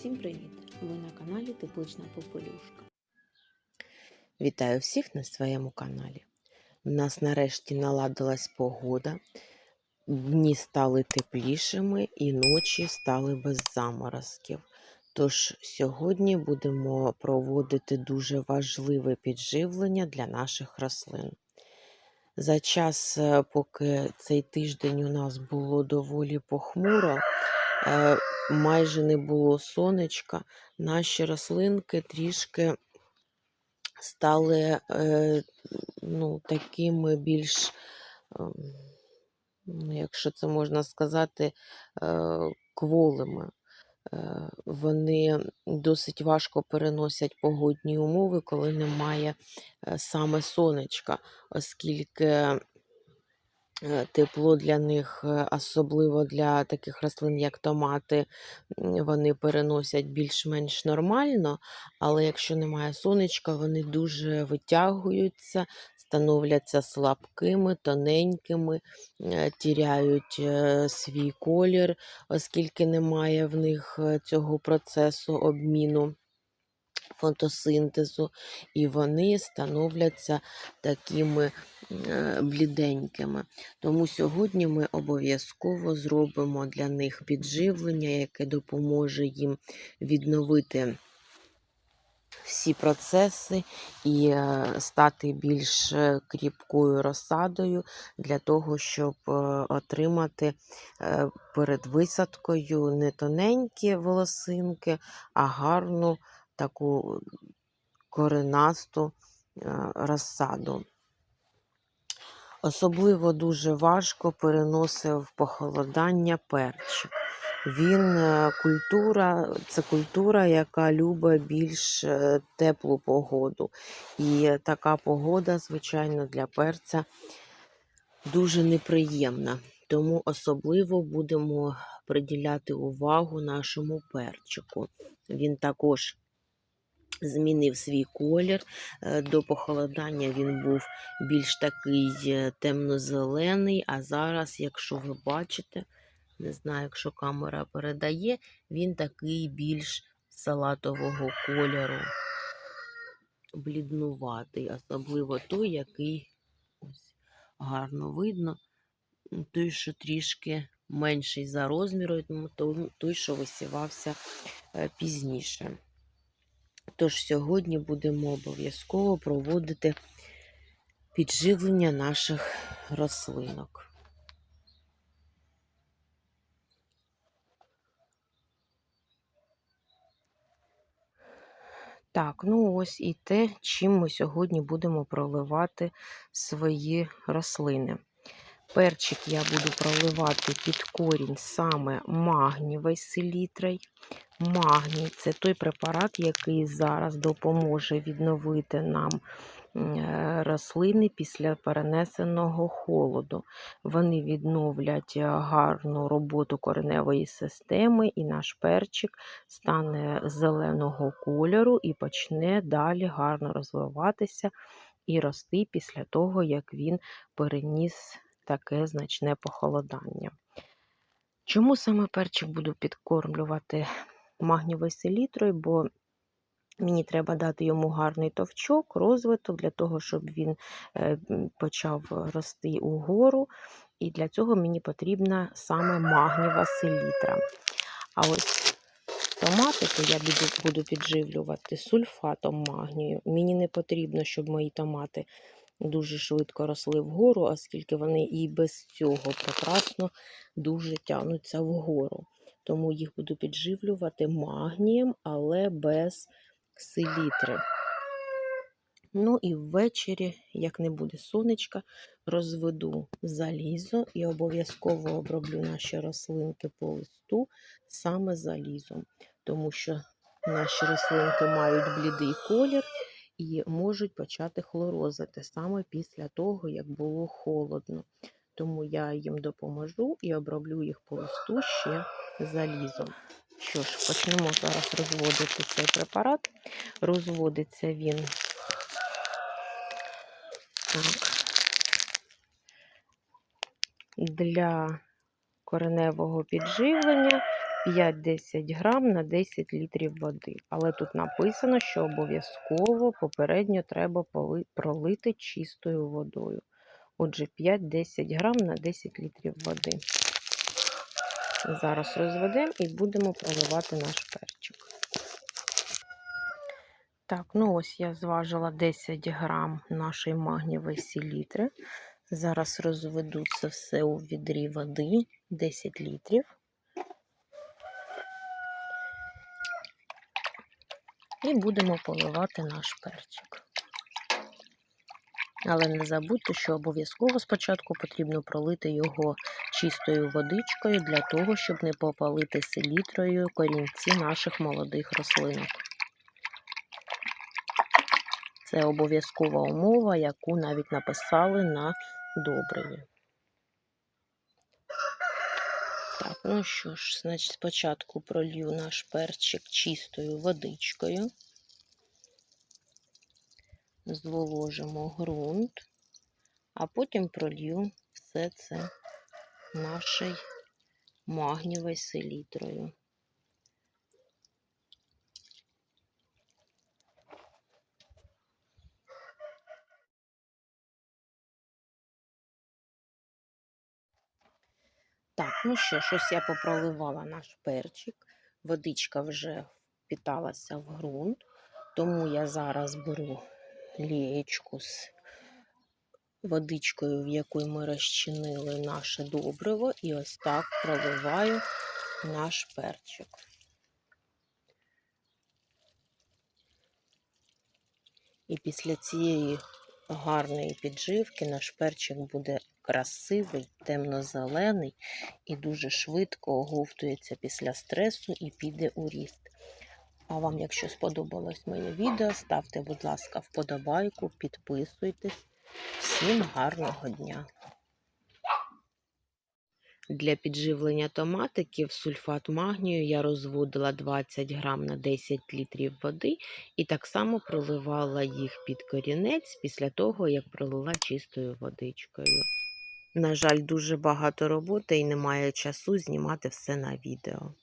Всім привіт! Ви на каналі Теплична Попелюшка. Вітаю всіх на своєму каналі. У нас нарешті наладилась погода, дні стали теплішими і ночі стали без заморозків. Тож сьогодні будемо проводити дуже важливе підживлення для наших рослин. За час, е, поки цей тиждень у нас було доволі похмуро, майже не було сонечка, наші рослинки трішки стали е, ну, такими більш, ем, ну, якщо це можна сказати, е, кволими. Е, Вони досить важко переносять погодні умови, коли немає е, саме сонечка, оскільки е, тепло для них, е, особливо для таких рослин, як томати, вони переносять більш-менш нормально, але якщо немає сонечка, вони дуже витягуються, становляться слабкими, тоненькими, е, тіряють е, свій колір, оскільки немає в них е, цього процесу обміну фотосинтезу, і вони становляться такими е, бліденькими. Тому сьогодні ми обов'язково зробимо для них підживлення, яке допоможе їм відновити всі процеси і е, стати більш е, кріпкою розсадою для того, щоб отримати перед висадкою не тоненькі волосинки, а гарну таку коренасту е, розсаду. Особливо дуже важко переносив похолодання перчик. Він е, культура, це культура, яка любить більш е, теплу погоду. І така погода, звичайно, для перця дуже неприємна. Тому особливо будемо приділяти увагу нашому перчику. Він також змінив свій колір. Е, До похолодання він був більш такий е, темно-зелений, а зараз, якщо ви бачите, не знаю, якщо камера передає, він такий більш салатового кольору, бліднуватий, особливо той, який ось гарно видно, той, що трішки менший за розміром, той- що висівався е, пізніше. Тож сьогодні будемо обов'язково проводити підживлення наших рослинок. Так, ну ось і те, чим ми сьогодні будемо проливати свої рослини. Перчик я буду проливати під корінь саме магнієвий селітрой. Магній це той препарат, який зараз допоможе відновити нам е, рослини після перенесеного холоду. Вони відновлять е, гарну роботу кореневої системи, і наш перчик стане зеленого кольору і почне далі гарно розвиватися і рости після того, як він переніс таке значне похолодання. Чому саме перчик буду підкормлювати магнієвою селітрою? Бо мені треба дати йому гарний товчок, розвиток для того, щоб він е, почав рости угору. І для цього мені потрібна саме магнієва селітра. А ось томати, то я буду підживлювати сульфатом магнію. Мені не потрібно, щоб мої томати дуже швидко росли вгору, оскільки вони і без цього прекрасно дуже тягнуться вгору. Тому їх буду підживлювати магнієм, але без селітри. Ну і ввечері, як не буде сонечка, розведу залізо і обов'язково оброблю наші рослинки по листу саме залізом, тому що наші рослинки мають блідий колір і можуть почати хлорозити саме після того, як було холодно. Тому я їм допоможу і оброблю їх по листу ще залізом. Що ж, почнемо зараз розводити цей препарат. Розводиться він так. Для кореневого підживлення 5-10 грам на 10 літрів води. Але тут написано, що обов'язково попередньо треба пролити чистою водою. Отже, 5-10 грам на 10 літрів води. Зараз розведемо і будемо проливати наш перчик. Так, ну ось я зважила 10 грам нашої магнієвої селітри. Зараз розведу це все у відрі води 10 літрів. І будемо поливати наш перчик. Але не забудьте, що обов'язково спочатку потрібно пролити його чистою водичкою для того, щоб не попалити селітрою корінці наших молодих рослинок. Це обов'язкова умова, яку навіть написали на добриві. Так, ну що ж, значить, спочатку пролью наш перчик чистою водичкою. Зволожимо ґрунт, а потім пролью все це нашою магнієвою селітрою. Так, ну що ж, ось я попроливала наш перчик. Водичка вже впіталася в ґрунт, тому я зараз беру лієчку з водичкою, в якій ми розчинили наше добриво, і ось так проливаю наш перчик. І після цієї гарної підживки наш перчик буде красивий, темно-зелений і дуже швидко оговтується після стресу і піде у ріст. А вам, якщо сподобалось моє відео, ставте, будь ласка, вподобайку, підписуйтесь. Всім гарного дня! Для підживлення томатиків сульфат магнію я розводила 20 грам на 10 літрів води і так само проливала їх під корінець після того, як пролила чистою водичкою. На жаль, дуже багато роботи і немає часу знімати все на відео.